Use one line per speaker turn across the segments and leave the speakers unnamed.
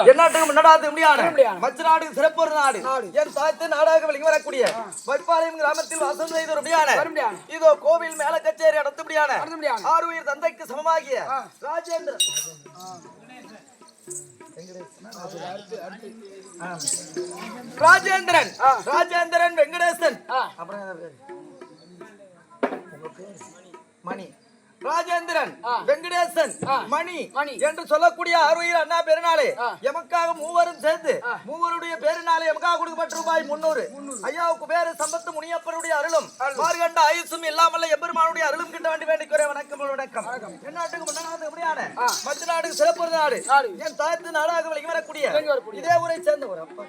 எந்நாட்டுக்கு முன்னடாது முடியாது. மச்ச நாடு சிறப்பு ஒரு நாடு. என் தாய்த்து நாடாக விளங்கி வரக்கூடிய வைப்பாளையம் கிராமத்தில் வாசம் செய்த ஒரு முடியான. இதோ கோவில் மேல கச்சேரி நடத்த முடியான. ஆறு உயிர் தந்தைக்கு சமமாகிய
ஆ.
ராஜேந்திரன். ராஜேந்திரன் வெங்கடேசன். அப்புறம்? மணி
ஆ.
வெங்கடேசன். மணி
மணி.
என்று சொல்லக்கூடிய ஆறுயிர் அண்ணா பெருநாளே. எமக்காக மூவரும் சேர்ந்து. மூவருடைய பேருநாளே எமக்காக கொடுக்கப்பட்ட ரூபாய் முன்னூறு ஐயாவுக்கு பேரு சம்பத்து முனியப்பருடைய அருளும் மார்கண்ட ஆயுசும் இல்லாமல் எம்பெருமானுடைய அருளும் கிட்ட வேண்டி வேண்டிக்கிறேன் வணக்கம் வணக்கம் என் நாட்டுக்கு முன்னாடி எப்படியான. மற்ற நாட்டுக்கு சிறப்பு நாடு. என் தாயத்து நாடாக விளங்கி வரக்கூடிய. இதே ஊரை சேர்ந்த ஒரு அப்பா.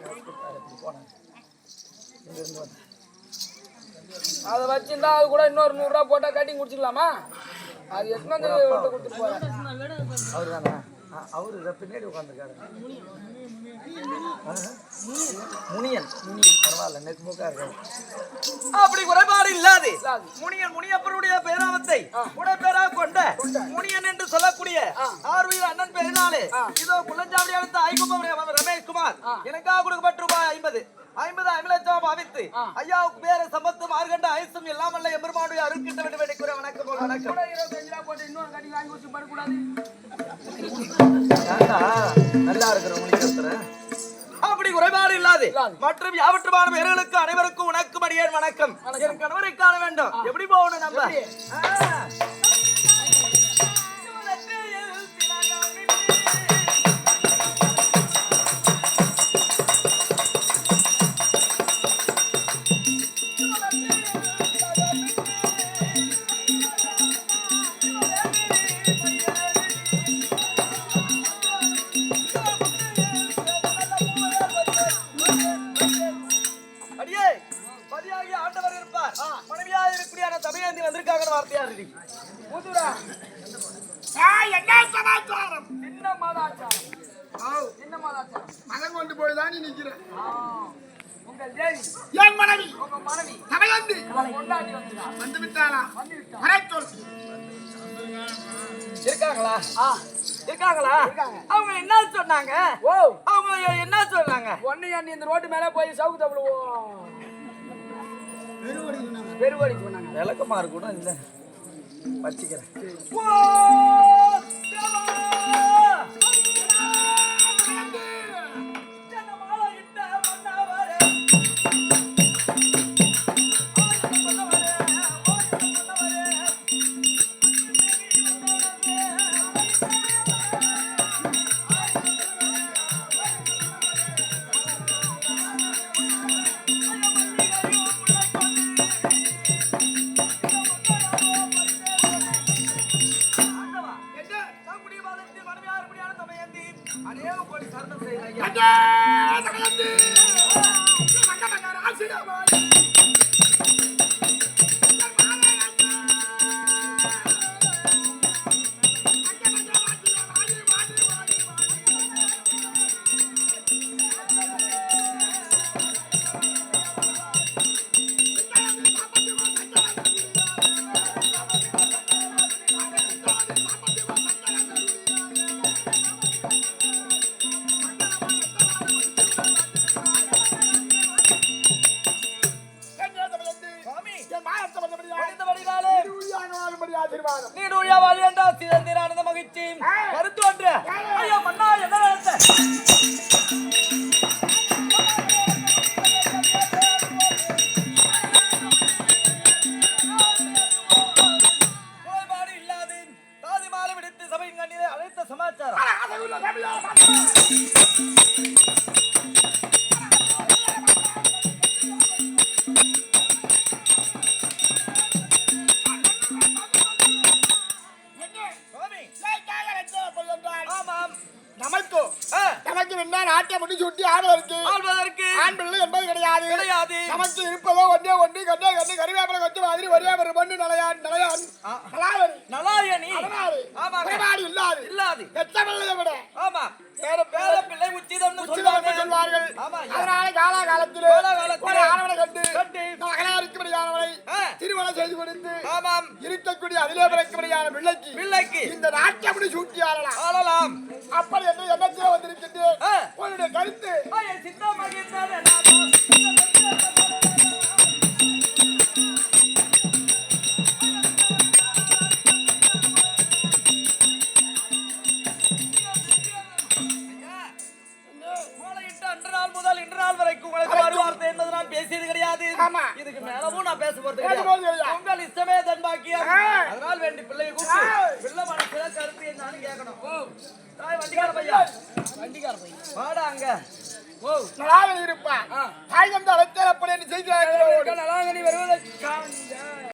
அதை வச்சிருந்தா அது கூட இன்னொரு நூறு ரூபா போட்டா கட்டிங் குடிச்சிக்கலாமா அது எத்தனை கொடுத்துட்டு போறேன்
அவரு பின்னாடி உட்காந்துருக்காரு முனியன். பரவாயில்ல நெக் மூக்கா இருக்காரு. அப்படி குறைபாடு இல்லாது. முனியன் முனியப்பருடைய பேராமத்தை உடற்பேராக கொண்ட முனியன் என்று சொல்லக்கூடிய ஆர்வீர் அண்ணன் பெருநாளே இதோ குள்ளஞ்சாவடி அடுத்த ஐகுப்பம் ரமேஷ் குமார். எனக்காக கொடுக்கப்பட்ட ரூபாய் ஐம்பது. ஐம்பது ஐம்பது பாவித்து ஐயாவுக்கு பேர சம்பத்து மார்கண்ட ஐசும் இல்லாமல்ல எம்பெருமானுடைய அருட்கிட்ட வேண்டி வேண்டிக்கிற வணக்கம் வணக்கம்.
இன்னொரு கட்டி வாங்கி வச்சு படக்கூடாது.
நல்லா இருக்கிறவங்களுக்கு அப்படி குறைபாடு இல்லாது.
இல்லாது.
மற்றும் யாவற்றுமான பேர்களுக்கு அனைவருக்கும் உனக்கும் அடியேன் வணக்கம். என் கணவரை காண வேண்டும். எப்படி போகணும் நம்ம? வந்திருக்காங்கன்னு வார்த்தையா இருக்கு
புதுரா
என்ன சமாச்சாரம்?
என்ன மதாச்சாரம்?
மதம் கொண்டு போய் தான் நீ நிக்கிற
ஆ, உங்கள் தேவி.
என் மனைவி.
உங்க மனைவி.
தமையந்து
அவளை கொண்டாடி வந்தா
வந்து விட்டாளா வரச் சொல்
இருக்காங்களா?
ஆ.
இருக்காங்களா?
இருக்காங்க.
அவங்க என்ன சொன்னாங்க?
ஓ.
அவங்க என்ன சொன்னாங்க?
ஒன்னு அண்ணி இந்த ரோட்டு மேல போய் சவுக்கு தவிடுவோம் பெருவடி சொன்னாங்க.
விளக்கமா கூட இல்ல. வச்சுக்கிறேன்.
வாழும்படி ஆசீர்வாதம்
நீடுழியா வாழ்வேண்டா சிறந்தீர் ஆனந்த மகிழ்ச்சி. கருத்து ஒன்று. ஐயா மன்னா என்ன நினைச்ச
நமக்கு என்ன நாட்டை முடிச்சு விட்டு ஆடுவதற்கு.
ஆள்வதற்கு
ஆண் பிள்ளை என்பது கிடையாது.
கிடையாது.
நமக்கு இருப்பதோ ஒன்றே ஒன்று கண்ணே கண்ணு கருவேப்பிலை கொத்து மாதிரி ஒரே ஒரு பொண்ணு நிலையான் நிலையான்.
நலாயணி.
அதனாலே
ஆமாங்க.
குறைபாடு இல்லாது.
இல்லாது.
எத்தமில்லையை விட.
ஆமா. பேர பேர பிள்ளை
உச்சிதம் சொல்வார்கள்.
ஆமா.
அதனால காலாகாலத்திலே
காலாகாலத்திலே
ஒரு ஆணவனை கண்டு
கண்டு.
மகனாருக்கும்படியானவனை
ஆ.
திருமணம் செய்து கொடுத்து
ஆமாம்.
இருக்கக்கூடிய அதிலே பிறக்கும்படியான பிள்ளைக்கு
பிள்ளைக்கு.
இந்த நாட்டை அப்படி சூட்டி
கிடையாது. இதுக்கு மேலவும் நான் பேச போறது கிடையாது. உங்கள் இஷ்டமே தன் பாக்கியம். அதனால் வேண்டி பிள்ளையை கூப்பிட்டு பிள்ளை மனசுல கருத்து என்னன்னு கேட்கணும். தாய் வண்டிக்கார பையா
வண்டிக்கார பையன்.
வாடா அங்க.
இருப்பான் தாய் தந்த அழைத்தல் அப்படி செய்கிறார்கள்
நலாங்கனி வருவதற்காக